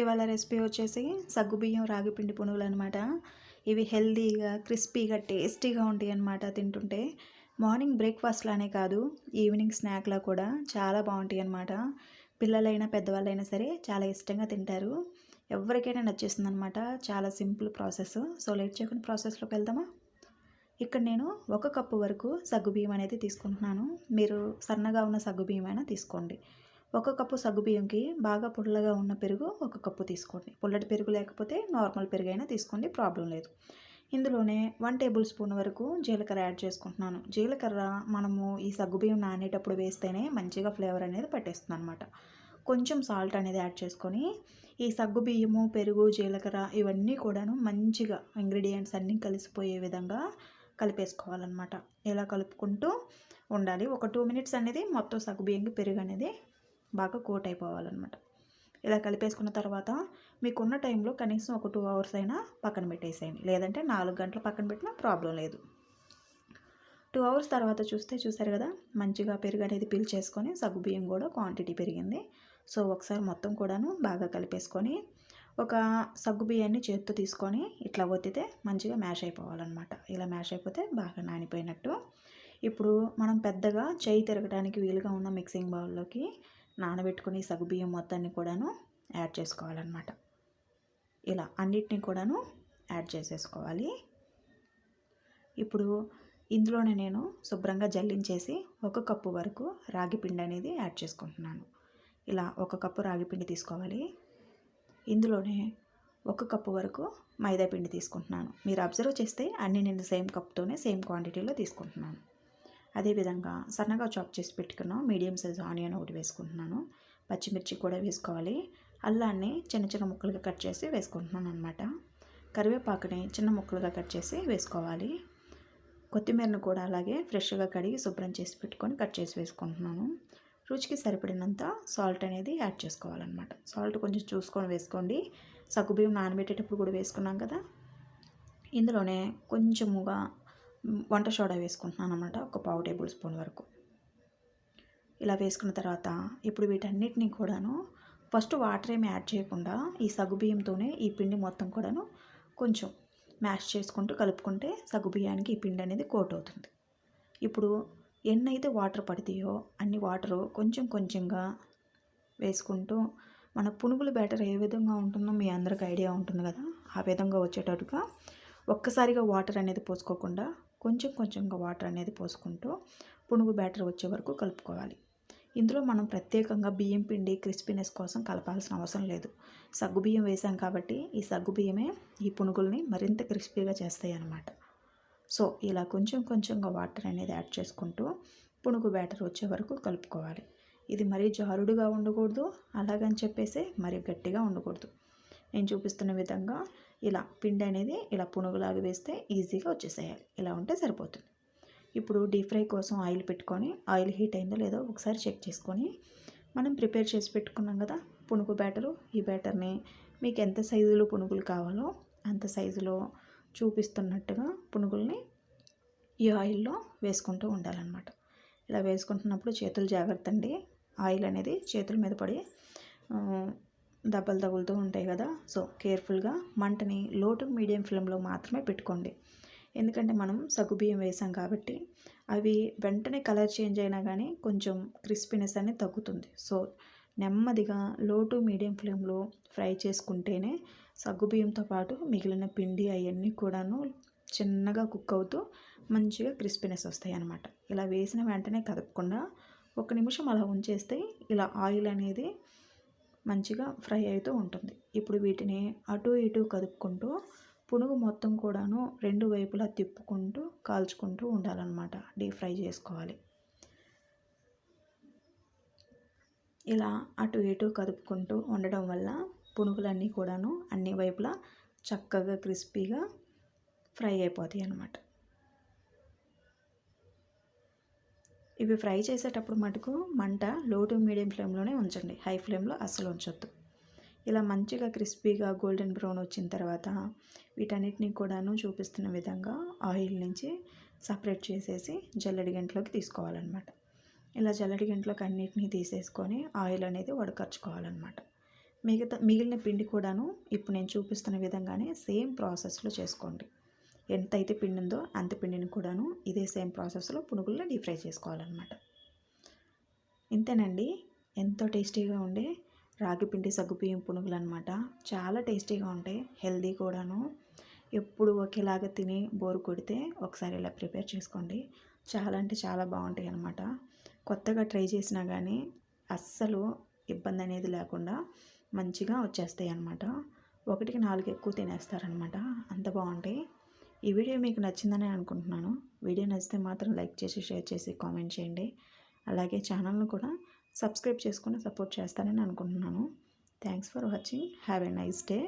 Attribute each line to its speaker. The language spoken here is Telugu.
Speaker 1: ఇవాళ రెసిపీ వచ్చేసి సగ్గుబియ్యం రాగి పిండి పునుగులు అనమాట ఇవి హెల్దీగా క్రిస్పీగా టేస్టీగా ఉంటాయి అనమాట తింటుంటే. మార్నింగ్ బ్రేక్ఫాస్ట్ లానే కాదు ఈవినింగ్ స్నాక్లా కూడా చాలా బాగుంటాయి అనమాట పిల్లలైనా పెద్దవాళ్ళైనా సరే చాలా ఇష్టంగా తింటారు. ఎవరికైనా నచ్చేస్తుంది అనమాట చాలా సింపుల్ ప్రాసెస్. సో లేట్ చేయకుండా ప్రాసెస్లోకి వెళ్దామా? ఇక్కడ నేను ఒక కప్పు వరకు సగ్గుబియ్యం అనేది తీసుకుంటున్నాను. మీరు సన్నగా ఉన్న సగ్గుబియ్యం అయినా తీసుకోండి. ఒక కప్పు సగ్గుబియ్యంకి బాగా పుల్లగా ఉన్న పెరుగు ఒక కప్పు తీసుకోండి. పుల్లటి పెరుగు లేకపోతే నార్మల్ పెరుగు అయినా తీసుకోండి ప్రాబ్లం లేదు. ఇందులోనే వన్ టేబుల్ స్పూన్ వరకు జీలకర్ర యాడ్ చేసుకుంటున్నాను. జీలకర్ర మనము ఈ సగ్గుబియ్యం నానేటప్పుడు వేస్తేనే మంచిగా ఫ్లేవర్ అనేది పట్టేస్తుంది అనమాట కొంచెం సాల్ట్ అనేది యాడ్ చేసుకొని ఈ సగ్గుబియ్యము పెరుగు జీలకర్ర ఇవన్నీ కూడాను మంచిగా ఇంగ్రీడియంట్స్ అన్నీ కలిసిపోయే విధంగా కలిపేసుకోవాలన్నమాట. ఇలా కలుపుకుంటూ ఉండాలి. ఒక టూ మినిట్స్ అనేది మొత్తం సగ్గుబియ్యంకి పెరుగు అనేది బాగా కోట్ అయిపోవాలన్నమాట ఇలా కలిపేసుకున్న తర్వాత మీకున్న టైంలో కనీసం ఒక టూ అవర్స్ అయినా పక్కన పెట్టేసేయండి. లేదంటే నాలుగు గంటలు పక్కన పెట్టినా ప్రాబ్లం లేదు. టూ అవర్స్ తర్వాత చూస్తే చూసారు కదా మంచిగా పెరుగు అనేది పీల్చేసుకొని సగ్గు బియ్యం కూడా క్వాంటిటీ పెరిగింది. సో ఒకసారి మొత్తం కూడాను బాగా కలిపేసుకొని ఒక సగ్గు బియ్యాన్ని చేత్తో తీసుకొని ఇట్లా ఒత్తితే మంచిగా మ్యాష్ అయిపోవాలన్నమాట. ఇలా మ్యాష్ అయిపోతే బాగా నానిపోయినట్టు. ఇప్పుడు మనం పెద్దగా చేయి తిరగడానికి వీలుగా ఉన్న మిక్సింగ్ బౌల్లోకి నానబెట్టుకుని సగ్గుబియ్యం మొత్తాన్ని కూడాను యాడ్ చేసుకోవాలన్నమాట. ఇలా అన్నిటిని కూడాను యాడ్ చేసేసుకోవాలి. ఇప్పుడు ఇందులోనే నేను శుభ్రంగా జల్లించేసి ఒక కప్పు వరకు రాగి పిండి అనేది యాడ్ చేసుకుంటున్నాను. ఇలా ఒక కప్పు రాగి పిండి తీసుకోవాలి. ఇందులోనే ఒక కప్పు వరకు మైదా పిండి తీసుకుంటున్నాను. మీరు అబ్జర్వ్ చేస్తే అన్ని నేను సేమ్ కప్తోనే సేమ్ క్వాంటిటీలో తీసుకుంటున్నాను. అదేవిధంగా సన్నగా చాప్ చేసి పెట్టుకున్న మీడియం సైజ్ ఆనియన్ ఒకటి వేసుకుంటున్నాను. పచ్చిమిర్చి కూడా వేసుకోవాలి. అల్లాన్ని చిన్న చిన్న ముక్కలుగా కట్ చేసి వేసుకుంటున్నాను అనమాట కరివేపాకుని చిన్న ముక్కలుగా కట్ చేసి వేసుకోవాలి. కొత్తిమీరను కూడా అలాగే ఫ్రెష్గా కడిగి శుభ్రం చేసి పెట్టుకొని కట్ చేసి వేసుకుంటున్నాను. రుచికి సరిపడినంత సాల్ట్ అనేది యాడ్ చేసుకోవాలన్నమాట. సాల్ట్ కొంచెం చూసుకొని వేసుకోండి. సగ్గుబియ్యం నానబెట్టేటప్పుడు కూడా వేసుకున్నాం కదా. ఇందులోనే కొంచెముగా వంట సోడా వేసుకుంటున్నాను అనమాట ఒక పావు టేబుల్ స్పూన్ వరకు. ఇలా వేసుకున్న తర్వాత ఇప్పుడు వీటన్నిటిని కూడాను ఫస్ట్ వాటర్ ఏమి యాడ్ చేయకుండా ఈ సగుబియ్యంతోనే ఈ పిండి మొత్తం కూడాను కొంచెం మ్యాష్ చేసుకుంటూ కలుపుకుంటే సగ్గుబియ్యానికి ఈ పిండి అనేది కోట్ అవుతుంది. ఇప్పుడు ఎన్నైతే వాటర్ పడతాయో అన్ని వాటరు కొంచెం కొంచెంగా వేసుకుంటూ మన పునుగుల బ్యాటర్ ఏ విధంగా ఉంటుందో మీ అందరికి ఐడియా ఉంటుంది కదా ఆ విధంగా వచ్చేటట్టుగా ఒక్కసారిగా వాటర్ అనేది పోసుకోకుండా కొంచెం కొంచెంగా వాటర్ అనేది పోసుకుంటూ పునుగు బ్యాటర్ వచ్చే వరకు కలుపుకోవాలి. ఇందులో మనం ప్రత్యేకంగా బియ్యం పిండి క్రిస్పీనెస్ కోసం కలపాల్సిన అవసరం లేదు. సగ్గు బియ్యం వేసాం కాబట్టి ఈ సగ్గు బియ్యమే ఈ పునుగుల్ని మరింత క్రిస్పీగా చేస్తాయి అన్నమాట. సో ఇలా కొంచెం కొంచెంగా వాటర్ అనేది యాడ్ చేసుకుంటూ పునుగు బ్యాటర్ వచ్చే వరకు కలుపుకోవాలి. ఇది మరీ జారుడుగా ఉండకూడదు. అలాగని చెప్పేసి మరీ గట్టిగా ఉండకూడదు. నేను చూపిస్తున్న విధంగా ఇలా పిండి అనేది ఇలా పునుగులాగా వేస్తే ఈజీగా వచ్చేసేయాలి. ఇలా ఉంటే సరిపోతుంది. ఇప్పుడు డీప్ ఫ్రై కోసం ఆయిల్ పెట్టుకొని ఆయిల్ హీట్ అయిందో లేదో ఒకసారి చెక్ చేసుకొని మనం ప్రిపేర్ చేసి పెట్టుకున్నాం కదా పునుగు బ్యాటరు. ఈ బ్యాటర్ని మీకు ఎంత సైజులో పునుగులు కావాలో అంత సైజులో చూపిస్తున్నట్టుగా పునుగుల్ని ఈ ఆయిల్లో వేసుకుంటూ ఉండాలన్నమాట. ఇలా వేసుకుంటున్నప్పుడు చేతులు జాగ్రత్త అండి ఆయిల్ అనేది చేతుల మీద పడి దెబ్బలు తగులుతూ ఉంటాయి కదా సో కేర్ఫుల్గా మంటని లో టు మీడియం ఫ్లేమ్లో మాత్రమే పెట్టుకోండి. ఎందుకంటే మనం సగ్గుబియ్యం వేసాం కాబట్టి అవి వెంటనే కలర్ చేంజ్ అయినా కానీ కొంచెం క్రిస్పీనెస్ అనేది తగ్గుతుంది. సో నెమ్మదిగా లో టు మీడియం ఫ్లేమ్లో ఫ్రై చేసుకుంటేనే సగ్గుబియ్యంతో పాటు మిగిలిన పిండి అవన్నీ కూడాను చిన్నగా కుక్ అవుతూ మంచిగా క్రిస్పీనెస్ వస్తాయి అన్నమాట. ఇలా వేసిన వెంటనే కదపకుండా ఒక నిమిషం అలా ఉంచేస్తే ఇలా ఆయిల్ అనేది మంచిగా ఫ్రై అవుతూ ఉంటుంది. ఇప్పుడు వీటిని అటు ఇటు కదుపుకుంటూ పునుగు మొత్తం కూడాను రెండు వైపులా తిప్పుకుంటూ కాల్చుకుంటూ ఉండాలన్నమాట. డీప్ ఫ్రై చేసుకోవాలి. ఇలా అటు ఇటు కదుపుకుంటూ ఉండడం వల్ల పునుగులన్నీ కూడాను అన్ని వైపులా చక్కగా క్రిస్పీగా ఫ్రై అయిపోతాయి అన్నమాట ఇవి ఫ్రై చేసేటప్పుడు మటుకు మంట లో టు మీడియం ఫ్లేమ్లోనే ఉంచండి. హై ఫ్లేమ్లో అస్సలు ఉంచొద్దు. ఇలా మంచిగా క్రిస్పీగా గోల్డెన్ బ్రౌన్ వచ్చిన తర్వాత వీటన్నిటిని కూడాను చూపిస్తున్న విధంగా ఆయిల్ నుంచి సపరేట్ చేసేసి జల్లడి గంటలోకి తీసుకోవాలన్నమాట. ఇలా జల్లడి గంటలోకి అన్నిటినీ తీసేసుకొని ఆయిల్ అనేది వడకరుచుకోవాలన్నమాట మిగతా మిగిలిన పిండి కూడాను ఇప్పుడు నేను చూపిస్తున్న విధంగానే సేమ్ ప్రాసెస్లో చేసుకోండి. ఎంత అయితే పిండి ఉందో అంత పిండిని కూడాను ఇదే సేమ్ ప్రాసెస్లో పునుగుల్లో డీప్ ఫ్రై చేసుకోవాలన్నమాట. ఇంతేనండి. ఎంతో టేస్టీగా ఉండే రాగి పిండి సగ్గుబియ్యం పునుగులు అనమాట చాలా టేస్టీగా ఉంటాయి హెల్దీ కూడాను. ఎప్పుడు ఒకేలాగా తిని బోరు కొడితే ఒకసారి ఇలా ప్రిపేర్ చేసుకోండి. చాలా అంటే చాలా బాగుంటాయి అనమాట కొత్తగా ట్రై చేసినా కానీ అస్సలు ఇబ్బంది అనేది లేకుండా మంచిగా వచ్చేస్తాయి అనమాట ఒకటికి నాలుగు ఎక్కువ తినేస్తారనమాట అంత బాగుంటాయి. ఈ వీడియో మీకు నచ్చిందని అనుకుంటున్నాను. వీడియో నచ్చితే మాత్రం లైక్ చేసి షేర్ చేసి కామెంట్ చేయండి. అలాగే ఛానల్ను కూడా సబ్స్క్రైబ్ చేసుకుని సపోర్ట్ చేస్తారని అనుకుంటున్నాను. Thanks for watching. Have a nice day.